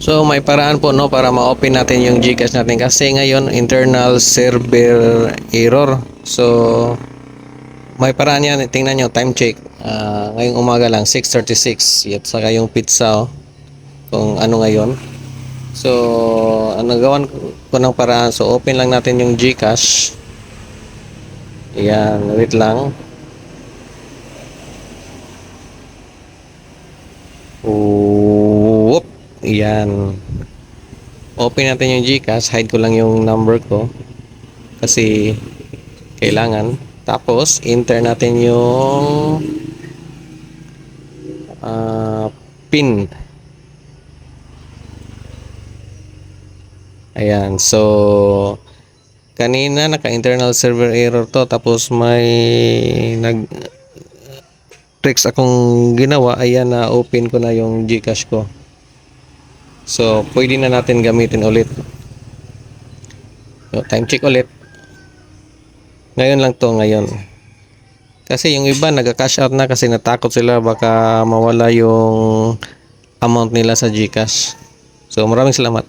So may paraan po no para ma-open natin yung GCash natin kasi ngayon internal server error. So may paraan yan, tingnan nyo, time check. Ah, ngayong umaga lang, 6.36. At saka yung pizza, oh, kung ano ngayon. So, ano gawan ko ng paraan. So, open lang natin yung GCash. Yan, wait lang. Whoop! Yan. Open natin yung GCash. Hide ko lang yung number ko. Kasi, kailangan. Tapos, enter natin yung ah, pin. Ayan. So, kanina naka-internal server error to. Tapos, may nag tricks akong ginawa. Ayan na open ko na yung Gcash ko. So, pwede na natin gamitin ulit. So, time check ulit. Ngayon lang to ngayon. Kasi yung iba nagka-cash out na kasi natakot sila baka mawala yung amount nila sa GCash. So maraming salamat.